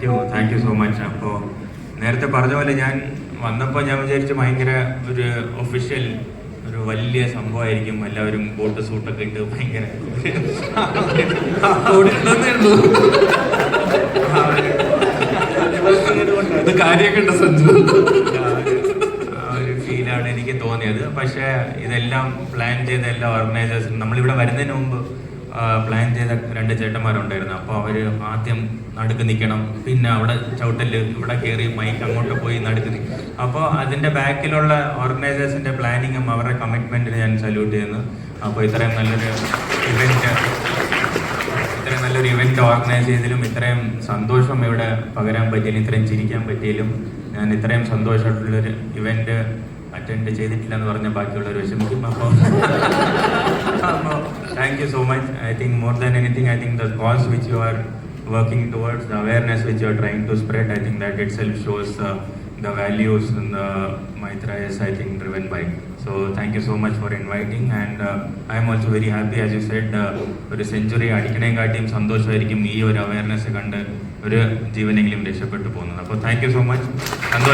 Thank you thank you so much അപ്പോൾ നേരത്തെ പറഞ്ഞ പോലെ ഞാൻ വന്നപ്പോൾ ഞാൻ വിചാരിച്ചു ഭയങ്കര ഒരു ഒഫീഷ്യൽ ഒരു വലിയ സംഭവമായിരിക്കും. എല്ലാവരും ബോട്ട് സൂട്ടൊക്കെ ഇട്ട് ഭയങ്കര ഇത് കാര്യമൊക്കെ ഉണ്ട് സഞ്ജു. ആ ഒരു ഫീലാണ് എനിക്ക് തോന്നിയത്. പക്ഷേ ഇതെല്ലാം പ്ലാൻ ചെയ്ത എല്ലാ ഓർഗനൈസേഴ്സും നമ്മളിവിടെ വരുന്നതിന് മുമ്പ് പ്ലാൻ ചെയ്ത രണ്ട് ചേട്ടന്മാരുണ്ടായിരുന്നു. അപ്പോൾ അവർ ആദ്യം നടുക്ക് നിൽക്കണം പിന്നെ അവിടെ ചവിട്ടൽ ഇവിടെ കയറി മൈക്ക് അങ്ങോട്ട് പോയി നടുക്ക് നിൽക്കും അപ്പോൾ അതിന്റെ ബാക്കിലുള്ള ഓർഗനൈസേഴ്സിന്റെ പ്ലാനിങ്ങും അവരുടെ കമ്മിറ്റ്മെന്റിന് ഞാൻ സല്യൂട്ട് ചെയ്യുന്നു. അപ്പോൾ ഇത്രയും നല്ലൊരു ഇവന്റ് ഇത്രയും നല്ലൊരു ഇവന്റ് ഓർഗനൈസ് ചെയ്തതിലും ഇത്രയും സന്തോഷം ഇവിടെ പകരാൻ പറ്റിയാലും ഇത്രയും ചിരിക്കാൻ പറ്റിയാലും ഞാൻ ഇത്രയും സന്തോഷമായിട്ടുള്ളൊരു ഇവന്റ് അറ്റൻഡ് ചെയ്തിട്ടില്ല എന്ന് പറഞ്ഞ ബാക്കിയുള്ളവർ വിഷമിക്കും. അപ്പോൾ അപ്പോൾ Thank you so much I think more than anything I think the cause which you are working towards the awareness which you are trying to spread I think that itself shows the values in the Maitra is I think driven by. So thank you so much for inviting and uh, I am also very happy as you said uh, ഒരു century അടിക്കണേക്കാട്ടിയും സന്തോഷമായിരിക്കും ഈ ഒരു awareness കണ്ട് ഒരു ജീവനെങ്കിലും രക്ഷപ്പെട്ടു പോകുന്നത് അപ്പോൾ thank you so much സന്തോഷം